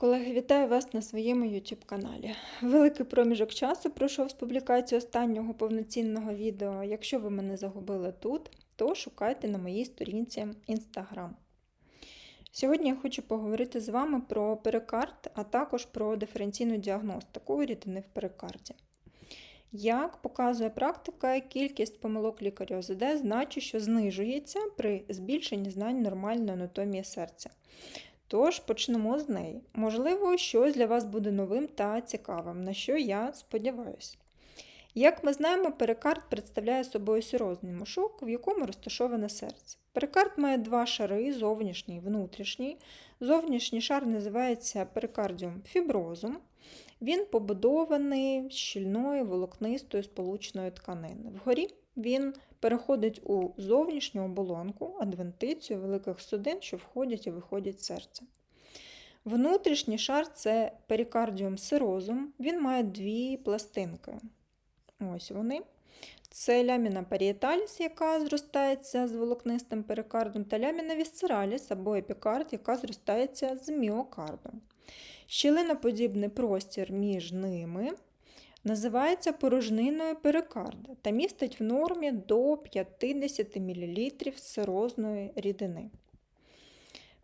Колеги, вітаю вас на своєму YouTube каналі. Великий проміжок часу пройшов з публікації останнього повноцінного відео. Якщо ви мене загубили тут, то шукайте на моїй сторінці Instagram. Сьогодні я хочу поговорити з вами про перикард, а також про диференційну діагностику рідини в перикарді. Як показує практика, кількість помилок лікаря ОЗД значить, що знижується при збільшенні знань нормальної анатомії серця. Тож почнемо з неї. Можливо, щось для вас буде новим та цікавим, на що я сподіваюся. Як ми знаємо, перикард представляє собою сирозний мішок, в якому розташоване серце. Перикард має два шари зовнішній і внутрішній. Зовнішній шар називається перикардіум фіброзум. Він побудований з щільної волокнистої сполучної тканини. Вгорі він переходить у зовнішню оболонку, адвентицію великих судин, що входять і виходять з серця. Внутрішній шар це перикардіум сирозум. Він має дві пластинки. Ось вони. Це ляміна паріеталіс, яка зростається з волокнистим перикардом, та ляміна вісцераліс або епікард, яка зростається з міокардом. Щілиноподібний простір між ними називається порожниною перикарда та містить в нормі до 50 мл сирозної рідини.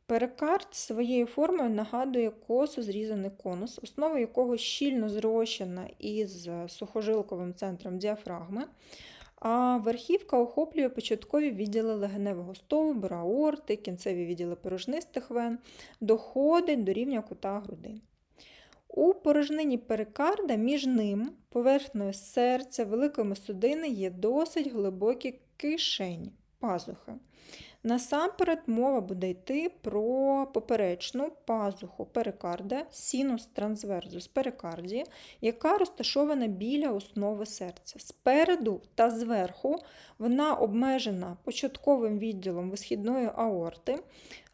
Перикард своєю формою нагадує косо зрізаний конус, основа якого щільно зрощена із сухожилковим центром діафрагми, а верхівка охоплює початкові відділи легеневого стовбура, аорти, кінцеві відділи порожнистих вен, доходить до рівня кута грудин. У порожнині перикарда між ним, поверхнею серця, великими судини є досить глибокі кишені, пазухи. Насамперед мова буде йти про поперечну пазуху перикарда, синус трансверзус перикардії, яка розташована біля основи серця. Спереду та зверху вона обмежена початковим відділом висхідної аорти,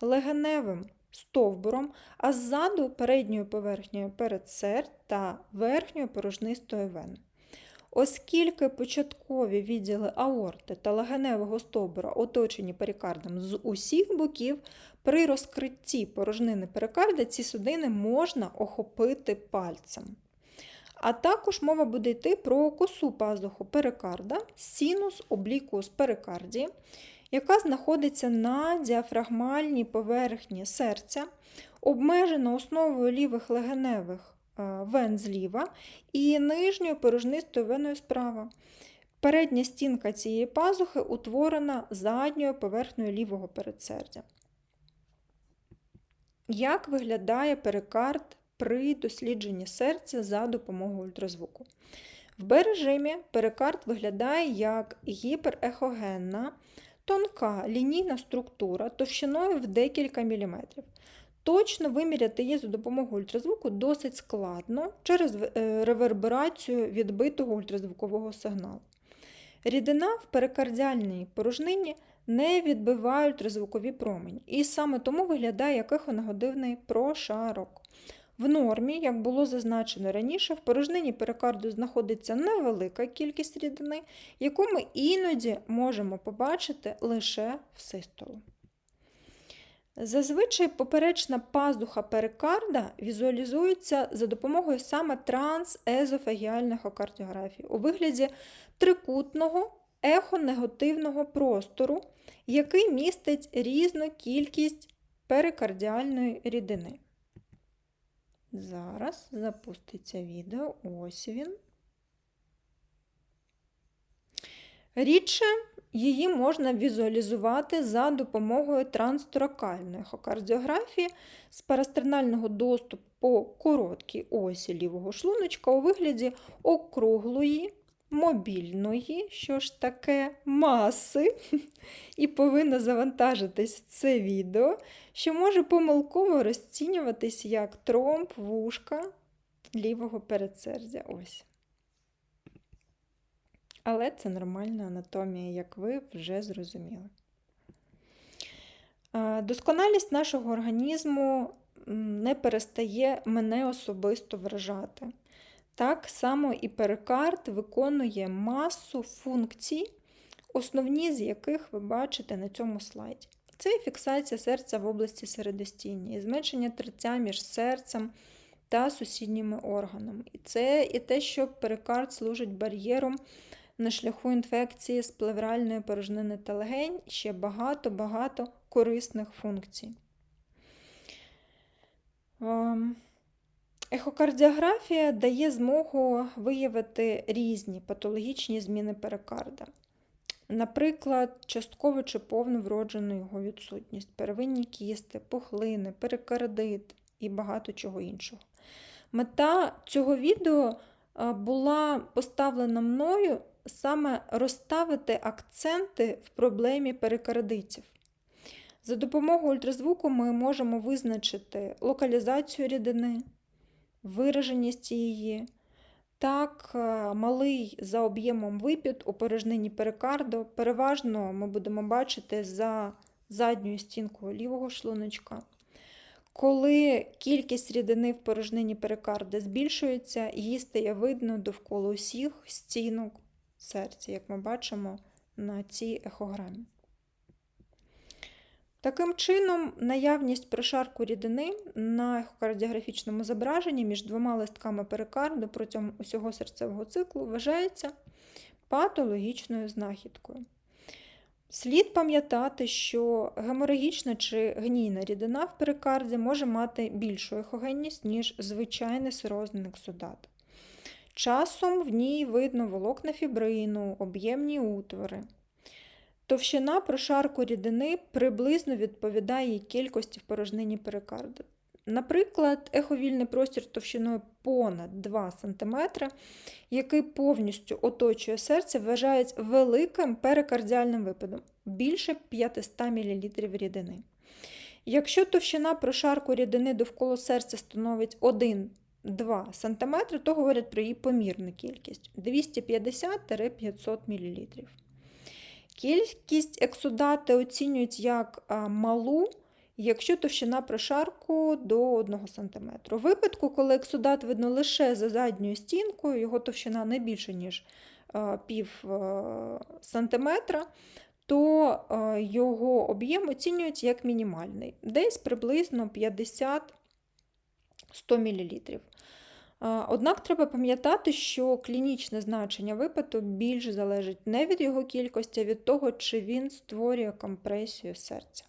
легеневим стовбуром, а ззаду передньою поверхнею передсердь та верхньою порожнистою вени. Оскільки початкові відділи аорти та легеневого стовбура оточені перикардом з усіх боків, при розкритті порожнини перикарда ці судини можна охопити пальцем. А також мова буде йти про косу пазуху перикарда, синус облікус перикардії, яка знаходиться на діафрагмальній поверхні серця, обмежена основою лівих легеневих вен зліва і нижньою порожнистою веною справа. Передня стінка цієї пазухи утворена задньою поверхнею лівого передсердя. Як виглядає перикард при дослідженні серця за допомогою ультразвуку? В Б-режимі перикард виглядає як гіперехогенна, тонка лінійна структура товщиною в декілька міліметрів. Точно виміряти її за допомогою ультразвуку досить складно через е, реверберацію відбитого ультразвукового сигналу. Рідина в перикардіальній порожнині не відбиває ультразвукові промені, і саме тому виглядає як ехонегативний прошарок. В нормі, як було зазначено раніше, в порожнині перикарду знаходиться невелика кількість рідини, яку ми іноді можемо побачити лише в систолу. Зазвичай поперечна пазуха перикарда візуалізується за допомогою саме трансезофагіальних окардіографій у вигляді трикутного ехонегативного простору, який містить різну кількість перикардіальної рідини. Зараз запуститься відео, ось він. Рідше її можна візуалізувати за допомогою трансторакальної ехокардіографії з парастернального доступу по короткій осі лівого шлуночка у вигляді округлої, мобільної, що ж таке, маси, і повинно завантажитись це відео, що може помилково розцінюватись як тромб вушка лівого передсердя. Але це нормальна анатомія, як ви вже зрозуміли. Досконалість нашого організму не перестає мене особисто вражати. Так само і перикард виконує масу функцій, основні з яких ви бачите на цьому слайді. Це фіксація серця в області середостіння, і зменшення тертя між серцем та сусідніми органами. І це і те, що перикард служить бар'єром на шляху інфекції з плевральної порожнини та легень, ще багато-багато корисних функцій. Ехокардіографія дає змогу виявити різні патологічні зміни перикарда. Наприклад, частково чи повну вроджену його відсутність, первинні кісти, пухлини, перикардит і багато чого іншого. Мета цього відео була поставлена мною саме розставити акценти в проблемі перикардитів. За допомогою ультразвуку ми можемо визначити локалізацію рідини, вираженість її. Так, е, малий за об'ємом випід у порожнині перикарду переважно ми будемо бачити за задньою стінкою лівого шлуночка. Коли кількість рідини в порожнині перикарди збільшується, її стає видно довкола усіх стінок серця, як ми бачимо на цій ехограмі. Таким чином, наявність прошарку рідини на ехокардіографічному зображенні між двома листками перикарду протягом усього серцевого циклу вважається патологічною знахідкою. Слід пам'ятати, що геморагічна чи гнійна рідина в перикарді може мати більшу ехогенність, ніж звичайний сирозний ексудат. Часом в ній видно волокна фібрину, об'ємні утвори. Товщина прошарку рідини приблизно відповідає кількості в порожнині перикарду. Наприклад, еховільний простір товщиною понад 2 см, який повністю оточує серце, вважається великим перикардіальним випадом більше 500 мл рідини. Якщо товщина прошарку рідини довкола серця становить 1-2 см, то говорять про її помірну кількість 250-500 мл. Кількість ексудати оцінюють як малу, якщо товщина прошарку до 1 см. У випадку, коли ексудат видно лише за задньою стінкою, його товщина не більше, ніж пів сантиметра, то його об'єм оцінюють як мінімальний, десь приблизно 50-100 мл. Однак треба пам'ятати, що клінічне значення випадку більш залежить не від його кількості, а від того, чи він створює компресію серця.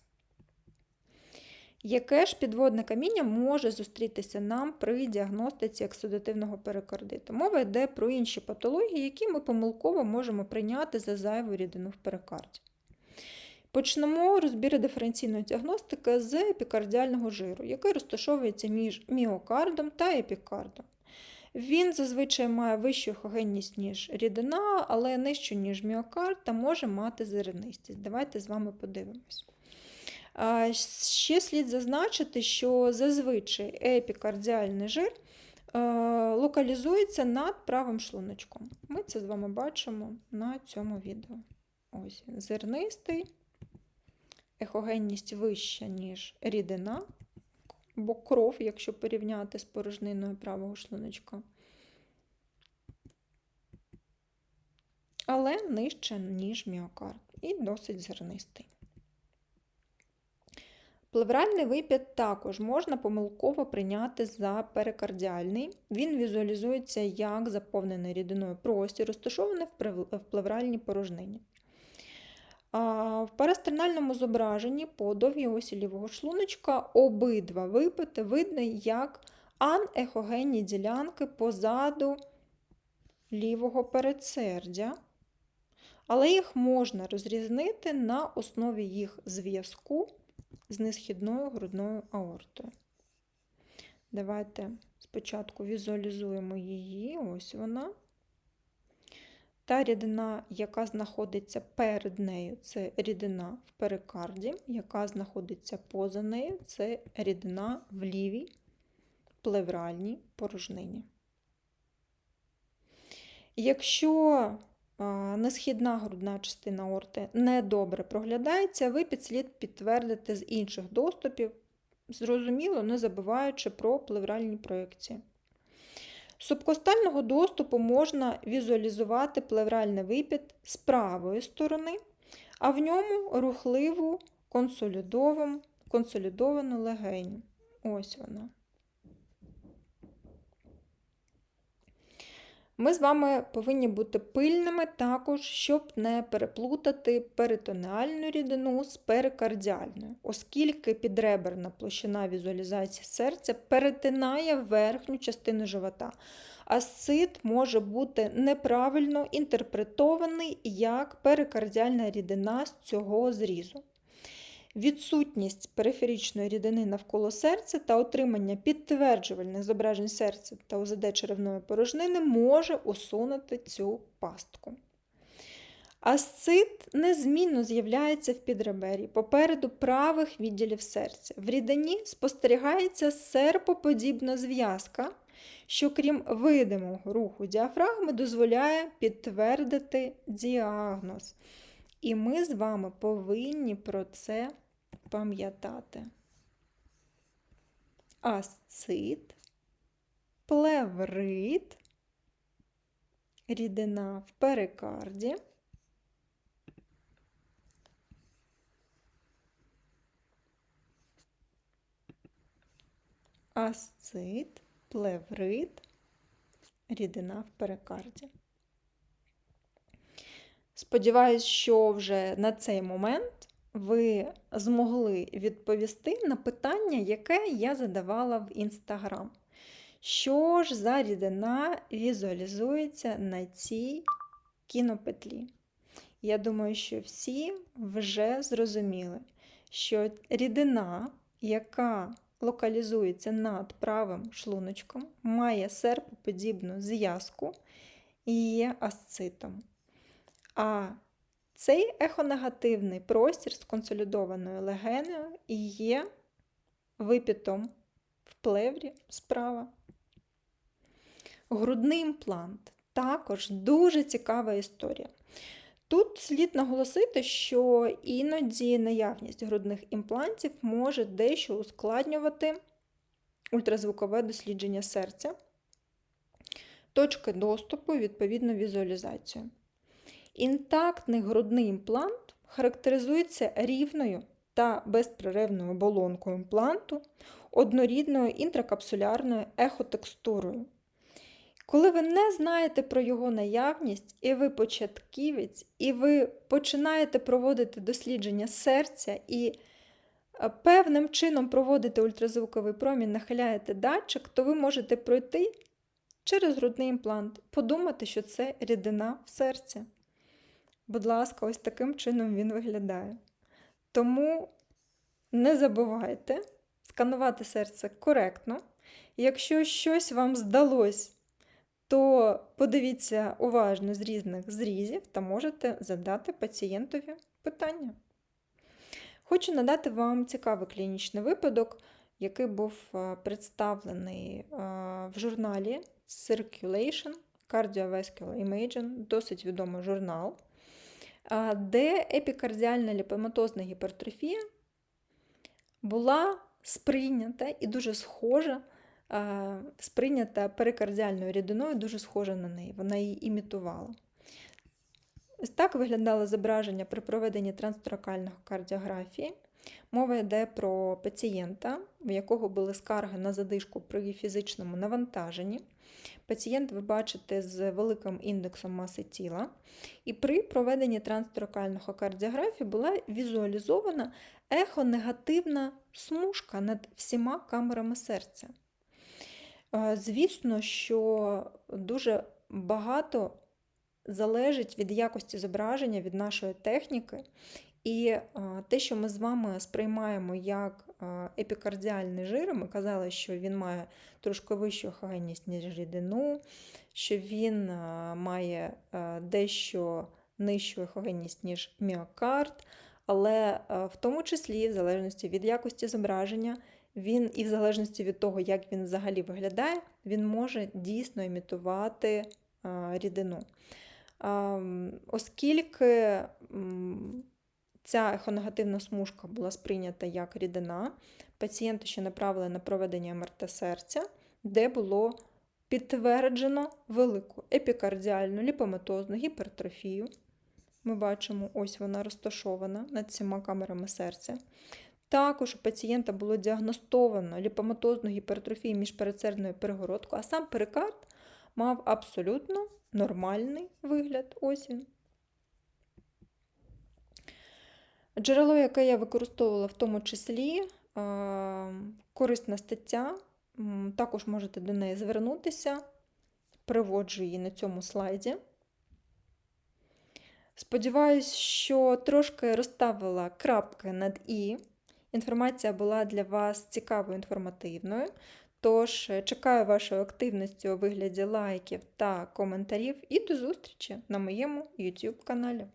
Яке ж підводне каміння може зустрітися нам при діагностиці ексудативного перикардиту? Мова йде про інші патології, які ми помилково можемо прийняти за зайву рідину в перикарді. Почнемо розбір диференційної діагностики з епікардіального жиру, який розташовується між міокардом та епікардом. Він зазвичай має вищу ехогенність, ніж рідина, але нижчу, ніж міокард, та може мати зернистість. Давайте з вами подивимось. Ще слід зазначити, що зазвичай епікардіальний жир локалізується над правим шлуночком. Ми це з вами бачимо на цьому відео. Ось Зернистий, ехогенність вища, ніж рідина, бо кров, якщо порівняти з порожниною правого шлуночка. Але нижче, ніж міокард, і досить зернистий. Плевральний випід також можна помилково прийняти за перикардіальний. Він візуалізується як заповнений рідиною простір, розташований в плевральній порожнині. В парастернальному зображенні по довгій осі лівого шлуночка обидва випити видно як анехогенні ділянки позаду лівого передсердя, але їх можна розрізнити на основі їх зв'язку з несхідною грудною аортою. Давайте спочатку візуалізуємо її, ось вона. Та рідина, яка знаходиться перед нею, це рідина в перикарді, яка знаходиться поза нею, це рідина в лівій плевральній порожнині. Якщо несхідна грудна частина орти недобре проглядається, випід слід підтвердити з інших доступів, зрозуміло, не забуваючи про плевральні проекції. Субкостального доступу можна візуалізувати плевральний випід з правої сторони, а в ньому рухливу консолідовану, легеню. Ось вона. Ми з вами повинні бути пильними також, щоб не переплутати перитонеальну рідину з перикардіальною, оскільки підреберна площина візуалізації серця перетинає верхню частину живота. Асцит може бути неправильно інтерпретований як перикардіальна рідина з цього зрізу. Відсутність периферичної рідини навколо серця та отримання підтверджувальних зображень серця та УЗД черевної порожнини може усунути цю пастку. Асцит незмінно з'являється в підребері попереду правих відділів серця. В рідині спостерігається серпоподібна зв'язка, що, крім видимого руху діафрагми, дозволяє підтвердити діагноз. І ми з вами повинні про це пам'ятати. Асцит, плеврит, рідина в перикарді. Асцит, плеврит, рідина в перикарді. Сподіваюсь, що вже на цей момент ви змогли відповісти на питання, яке я задавала в Інстаграм. Що ж за рідина візуалізується на цій кінопетлі? Я думаю, що всі вже зрозуміли, що рідина, яка локалізується над правим шлуночком, має серпоподібну зв'язку і є асцитом. А цей ехонегативний простір з консолідованою легенею і є випітом в плеврі справа. Грудний імплант також дуже цікава історія. Тут слід наголосити, що іноді наявність грудних імплантів може дещо ускладнювати ультразвукове дослідження серця, точки доступу і відповідну візуалізацію. Інтактний грудний імплант характеризується рівною та безперервною оболонкою імпланту, однорідною інтракапсулярною ехотекстурою. Коли ви не знаєте про його наявність, і ви початківець, і ви починаєте проводити дослідження серця і е, певним чином проводите ультразвуковий промінь, нахиляєте датчик, то ви можете пройти через грудний імплант, подумати, що це рідина в серці. Будь ласка, ось таким чином він виглядає. Тому не забувайте сканувати серце коректно. Якщо щось вам здалось, то подивіться уважно з різних зрізів та можете задати пацієнтові питання. Хочу надати вам цікавий клінічний випадок, який був е, представлений е, в журналі Circulation Cardiovascular Imaging, досить відомий журнал де епікардіальна ліпоматозна гіпертрофія була сприйнята і дуже схожа, сприйнята перикардіальною рідиною, дуже схожа на неї. Вона її імітувала. Ось так виглядало зображення при проведенні трансторакальної кардіографії. Мова йде про пацієнта, в якого були скарги на задишку при фізичному навантаженні. Пацієнт, ви бачите, з великим індексом маси тіла. І при проведенні трансторакального кардіографії була візуалізована ехонегативна смужка над всіма камерами серця. Звісно, що дуже багато залежить від якості зображення, від нашої техніки. І те, що ми з вами сприймаємо як епікардіальний жир, ми казали, що він має трошки вищу охайність, ніж рідину, що він має дещо нижчу ехогенність, ніж міокард, але в тому числі, в залежності від якості зображення, він і в залежності від того, як він взагалі виглядає, він може дійсно імітувати рідину. Оскільки Ця ехонегативна смужка була сприйнята як рідина. Пацієнту ще направили на проведення МРТ серця, де було підтверджено велику епікардіальну ліпоматозну гіпертрофію. Ми бачимо, ось вона розташована над всіма камерами серця. Також у пацієнта було діагностовано ліпоматозну гіпертрофію міжпередсердної перегородку, а сам перикард мав абсолютно нормальний вигляд. Ось він. Джерело, яке я використовувала в тому числі, е, корисна стаття, також можете до неї звернутися, приводжу її на цьому слайді. Сподіваюсь, що трошки розставила крапки над І. Інформація була для вас цікавою інформативною. Тож е, чекаю вашої активності у вигляді лайків та коментарів і до зустрічі на моєму YouTube каналі.